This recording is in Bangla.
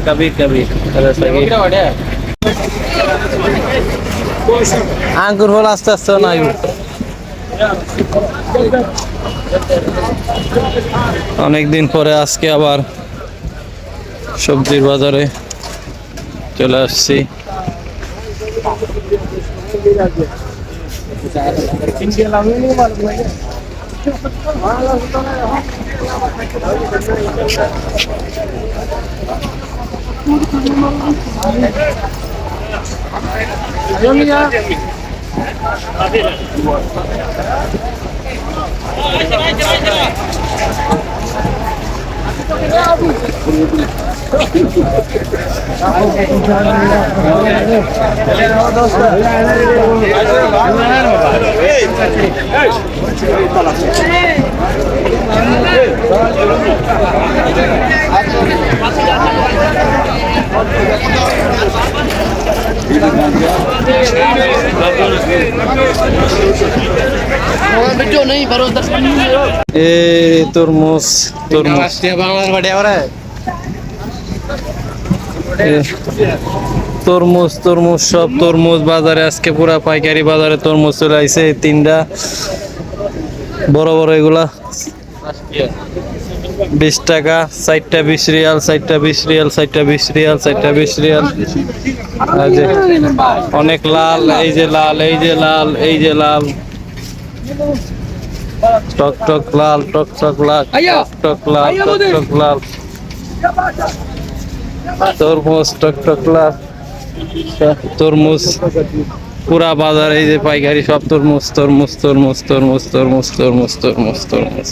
कभी कभी जैसा कि আঙ্কুর ফল আস্তে আস্তে নাই অনেকদিন পরে আজকে আবার সবজির বাজারে চলে আসছি Ayo Hey! এ তরমুজ তরমুজ তরমুজ তরমুজ। সব তরমুজ। বাজারে আজকে পুরা পাইকারি বাজারে তরমুজ চলে আইছে তিনটা। বড় বড় এগুলা। বিশ টাকা চারটা বিশ রিয়াল চারটা বিশ রিয়াল চারটা বিশ রিয়াল চারটা বিশ রিয়াল। যে অনেক লাল এই যে লাল এই যে লাল এই যে লাল। টক টক লাল টক টক লাল টক টক লাল টক টক লাল। তরমুজ টক টক লাল। তরমুজ পুরা বাজার এই যে পাইকারি সব তরমুজ তরমুজ তরমুজ তরমুজ তরমুজ তরমুজ তরমুজ তরমুজ।